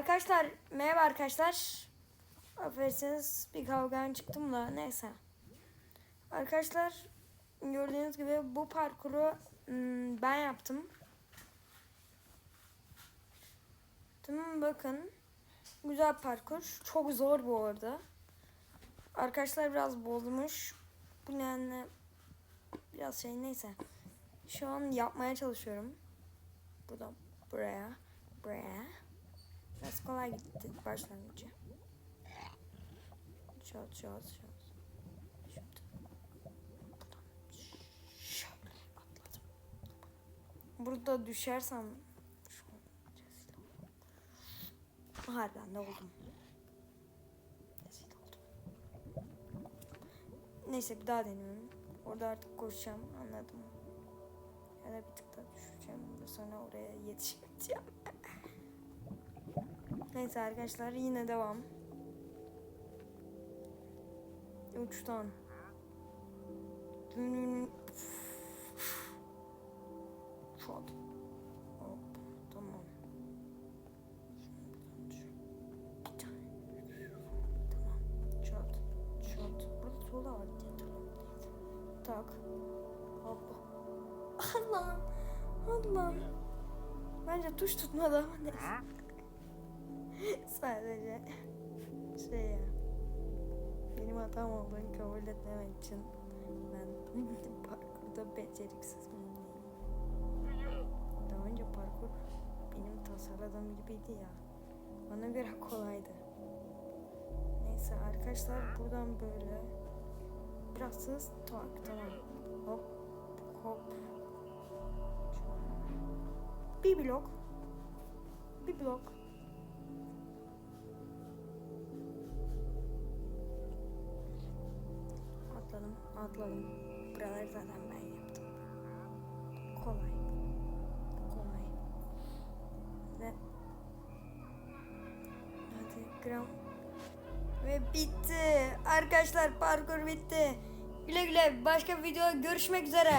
Arkadaşlar merhaba arkadaşlar. Affedersiniz bir kavgadan çıktım da neyse. Arkadaşlar gördüğünüz gibi bu parkuru hmm, ben yaptım. Tamam bakın. Güzel parkur. Çok zor bu arada. Arkadaşlar biraz bozmuş. Bu nedenle biraz şey neyse. Şu an yapmaya çalışıyorum. Buradan buraya. Buraya. Biraz kolay gitti başlangıcı. Buradan şöyle atladım. Burada düşersem. Harbiden de oldum. Neyse bir daha deniyorum. Orada artık koşacağım anladım. Ya da bir tık daha düşeceğim sonra oraya yetişeceğim. Neyse arkadaşlar yine devam. Uçtan. Hop. Tamam. Tamam. Şot. Şot. Burada sola var. Tak. Hop. Allah. Allah. Bence tuş tutmadı ama neyse. Sadece şey ya. Benim hatam olduğunu kabul etmemek için ben parkurda beceriksiz miyim? Daha önce parkur benim tasarladığım gibiydi ya. Bana göre kolaydı. Neyse arkadaşlar buradan böyle biraz hız tak tamam. Hop hop. Bir blok. Bir blok. Atladım, atladım. Buraları zaten ben yaptım. Kolay. Kolay. Ve hadi gram. Ve bitti. Arkadaşlar parkur bitti. Güle güle. Başka bir videoda görüşmek üzere.